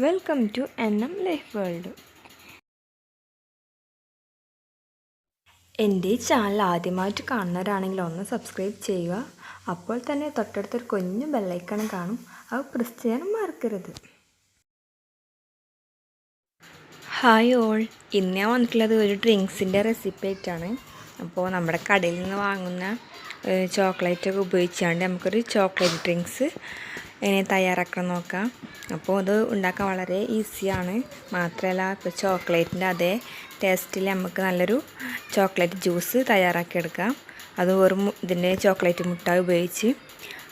Welcome to N M life world എന്റെ ഈ channel ആദ്യമായിട്ട് കാണുന്നവരാണെങ്കിൽ ഒന്ന് സബ്സ്ക്രൈബ് ചെയ്യുക. അപ്പോൾ തന്നെ തൊട്ടടുത്തൊരു കുഞ്ഞു ബെല്ലൈക്കണം കാണും. അത് പ്രസ് ചെയ്യാനും മറക്കരുത്. ഹായ് ഓൾ ഇന്ന് ഞാൻ വന്നിട്ടുള്ളത് ഒരു ഡ്രിങ്ക്സിന്റെ റെസിപ്പി ആയിട്ടാണ്. അപ്പോൾ നമ്മുടെ കടയിൽ നിന്ന് വാങ്ങുന്ന ചോക്ലേറ്റൊക്കെ ഉപയോഗിച്ചാണ്ട് നമുക്കൊരു ചോക്ലേറ്റ് ഡ്രിങ്ക്സ് എങ്ങനെ തയ്യാറാക്കണം നോക്കാം. അപ്പോൾ അത് ഉണ്ടാക്കാൻ വളരെ ഈസിയാണ്. മാത്രമല്ല ഇപ്പോൾ ചോക്ലേറ്റിന്റെ അതേ ടേസ്റ്റിൽ നമുക്ക് നല്ലൊരു ചോക്ലേറ്റ് ജ്യൂസ് തയ്യാറാക്കിയെടുക്കാം. അത് വെറും ഇതിന്റെ ചോക്ലേറ്റ് മുട്ട ഉപയോഗിച്ച്.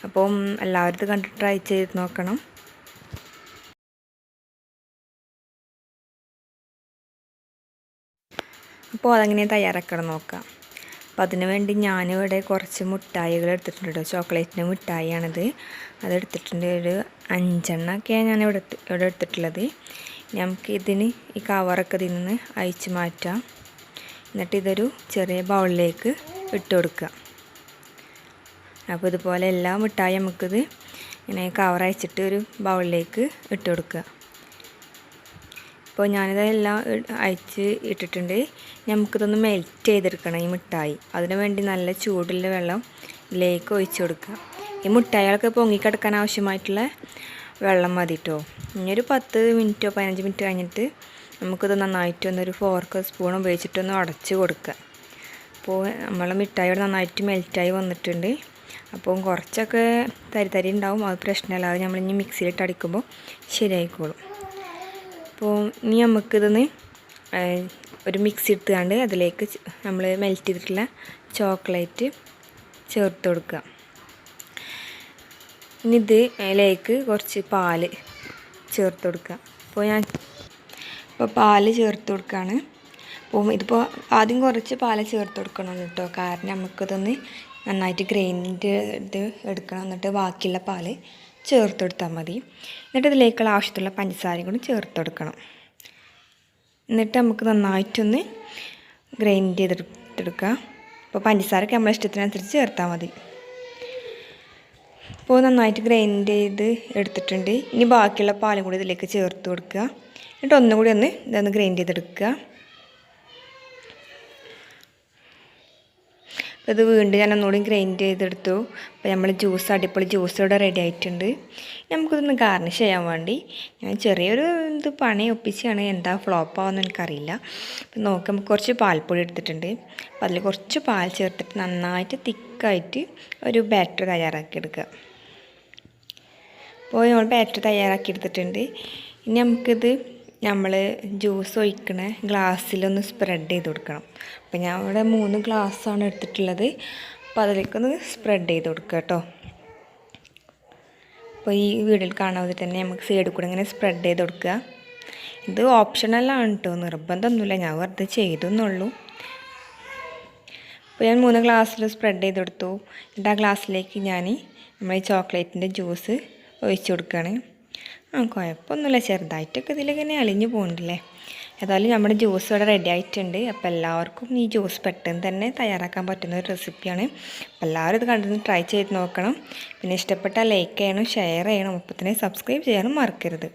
അപ്പം എല്ലാവരും ഇത് കണ്ട് ട്രൈ ചെയ്ത് നോക്കണം. അപ്പോൾ അതെങ്ങനെ തയ്യാറാക്കണം നോക്കാം. അപ്പോൾ അതിന് വേണ്ടി ഞാനിവിടെ കുറച്ച് മുട്ടായികൾ എടുത്തിട്ടുണ്ട് കേട്ടോ. ചോക്ലേറ്റിന്റെ മിഠായിയാണിത് അതെടുത്തിട്ടുണ്ട് ഒരു അഞ്ചെണ്ണമൊക്കെയാണ് ഞാൻ ഇവിടെ ഇവിടെ എടുത്തിട്ടുള്ളത്. നമുക്ക് ഇതിന് ഈ കവറൊക്കെ ഇതിൽ നിന്ന് അയച്ച് മാറ്റാം. എന്നിട്ട് ഇതൊരു ചെറിയ ബൗളിലേക്ക് ഇട്ട് കൊടുക്കുക. അപ്പോൾ ഇതുപോലെ എല്ലാ മിഠായി നമുക്കിത് ഇങ്ങനെ കവർ അയച്ചിട്ട് ഒരു ബൗളിലേക്ക് ഇട്ട് കൊടുക്കുക. അപ്പോൾ ഞാനിതെല്ലാം അയച്ച് ഇട്ടിട്ടുണ്ട്. നമുക്കിതൊന്ന് മെൽറ്റ് ചെയ്തെടുക്കണം ഈ മിഠായി. അതിന് വേണ്ടി നല്ല ചൂടുള്ള വെള്ളം ഇതിലേക്ക് ഒഴിച്ച് കൊടുക്കുക. ഈ മിഠായികളൊക്കെ പൊങ്ങിക്കിടക്കാൻ ആവശ്യമായിട്ടുള്ള വെള്ളം മതി കേട്ടോ ഇനി ഒരു പത്ത് മിനിറ്റോ പതിനഞ്ച് മിനിറ്റ് കഴിഞ്ഞിട്ട് നമുക്കിത് നന്നായിട്ട് ഒന്നൊരു ഫോർക്ക് സ്പൂൺ ഉപയോഗിച്ചിട്ടൊന്ന് അടച്ച് കൊടുക്കുക. അപ്പോൾ നമ്മളെ മിഠായിയോട് നന്നായിട്ട് മെൽറ്റായി വന്നിട്ടുണ്ട്. അപ്പോൾ കുറച്ചൊക്കെ തരിതരി തരി ഉണ്ടാവും അത് പ്രശ്നമില്ല അത് നമ്മളിനി മിക്സിയിലിട്ട് അടിക്കുമ്പോൾ ശരിയായിക്കോളും. അപ്പോൾ ഇനി നമുക്കിതൊന്ന് ഒരു മിക്സി എടുത്തുകൊണ്ട് അതിലേക്ക് നമ്മൾ മെൽറ്റ് ചെയ്തിട്ടുള്ള ചോക്ലേറ്റ് ചേർത്ത് കൊടുക്കുക ഇനി ഇത് അതിലേക്ക് കുറച്ച് പാൽ ചേർത്ത് കൊടുക്കുക അപ്പോൾ ഞാൻ ഇപ്പോൾ പാൽ ചേർത്ത് കൊടുക്കുകയാണ് അപ്പോൾ ഇതിപ്പോൾ ആദ്യം കുറച്ച് പാൽ ചേർത്ത് കൊടുക്കണം കേട്ടോ. കാരണം നമുക്കിതൊന്ന് നന്നായിട്ട് ഗ്രൈൻഡ് ഇത് എടുക്കണം. എന്നിട്ട് ബാക്കിയുള്ള പാൽ ചേർത്ത് കൊടുത്താൽ മതി. എന്നിട്ട് ഇതിലേക്കുള്ള ആവശ്യത്തിലുള്ള പഞ്ചസാരയും കൂടി ചേർത്ത് കൊടുക്കണം. എന്നിട്ട് നമുക്ക് നന്നായിട്ടൊന്ന് ഗ്രൈൻഡ് ചെയ്തെടുത്തെടുക്കാം അപ്പോൾ പഞ്ചസാരയൊക്കെ നമ്മളെ ഇഷ്ടത്തിനനുസരിച്ച് ചേർത്താൽ മതി. അപ്പോൾ നന്നായിട്ട് ഗ്രൈൻഡ് ചെയ്ത് എടുത്തിട്ടുണ്ട്. ഇനി ബാക്കിയുള്ള പാലും കൂടി ഇതിലേക്ക് ചേർത്ത് കൊടുക്കുക. എന്നിട്ട് ഒന്നുകൂടി ഒന്ന് ഇതൊന്ന് ഗ്രൈൻഡ് ചെയ്തെടുക്കുക. അപ്പോൾ ഇത് വീണ്ടും ഞാൻ ഒന്നുകൂടി ഗ്രൈൻഡ് ചെയ്തെടുത്തു. അപ്പോൾ നമ്മൾ ജ്യൂസ് അടിപൊളി ജ്യൂസ് ഇവിടെ റെഡി ആയിട്ടുണ്ട്. നമുക്കിതൊന്ന് ഗാർണിഷ് ചെയ്യാൻ വേണ്ടി ഞാൻ ചെറിയൊരു ഇത് പണി ഒപ്പിച്ചാണ് എന്താ ഫ്ലോപ്പ് ആവുമെന്ന് എനിക്കറിയില്ല. നോക്കി നമുക്ക് കുറച്ച് പാൽപ്പൊടി എടുത്തിട്ടുണ്ട്. അപ്പോൾ അതിൽ കുറച്ച് പാൽ ചേർത്തിട്ട് നന്നായിട്ട് തിക്കായിട്ട് ഒരു ബാറ്റർ തയ്യാറാക്കി എടുക്കുക. അപ്പോൾ നമ്മൾ ബാറ്റർ തയ്യാറാക്കി എടുത്തിട്ടുണ്ട്. ഇനി നമുക്കിത് നമ്മൾ ജ്യൂസ് ഒഴിക്കണ ഗ്ലാസ്സിലൊന്ന് സ്പ്രെഡ് ചെയ്ത് കൊടുക്കണം. അപ്പോൾ ഞാൻ ഇവിടെ മൂന്ന് ഗ്ലാസ്സാണ് എടുത്തിട്ടുള്ളത്. അപ്പോൾ അതിലേക്കൊന്ന് സ്പ്രെഡ് ചെയ്ത് കൊടുക്കുക കേട്ടോ അപ്പോൾ ഈ വീഡിയോയിൽ കാണാതെ തന്നെ നമുക്ക് സൈഡിൽ കൂടെ ഇങ്ങനെ സ്പ്രെഡ് ചെയ്ത് കൊടുക്കുക ഇത് ഓപ്ഷണലാണ് കേട്ടോ നിർബന്ധമൊന്നുമില്ല. ഞാൻ വെറുതെ ചെയ്തെന്നുള്ളൂ. അപ്പോൾ ഞാൻ മൂന്ന് ഗ്ലാസ്സിൽ സ്പ്രെഡ് ചെയ്ത് കൊടുത്തു. എന്നിട്ട് ആ ഗ്ലാസ്സിലേക്ക് ഞാൻ നമ്മൾ ഈ ചോക്ലേറ്റിന്റെ ജ്യൂസ് ഒഴിച്ചു കൊടുക്കുകയാണ് ആ കുഴപ്പമൊന്നുമില്ല. ചെറുതായിട്ടൊക്കെ ഇതിലിങ്ങനെ അളിഞ്ഞു പോകുന്നുണ്ടല്ലേ ഏതായാലും നമ്മുടെ ജ്യൂസ് ഇവിടെ റെഡി ആയിട്ടുണ്ട്. അപ്പോൾ എല്ലാവർക്കും ഈ ജ്യൂസ് പെട്ടെന്ന് തന്നെ തയ്യാറാക്കാൻ പറ്റുന്ന ഒരു റെസിപ്പിയാണ് അപ്പോൾ എല്ലാവരും ഇത് കണ്ടിരുന്ന് ട്രൈ ചെയ്ത് നോക്കണം. പിന്നെ ഇഷ്ടപ്പെട്ടാൽ ലൈക്ക് ചെയ്യണം ഷെയർ ചെയ്യണം. ഒപ്പം തന്നെ സബ്സ്ക്രൈബ് ചെയ്യാനും മറക്കരുത്.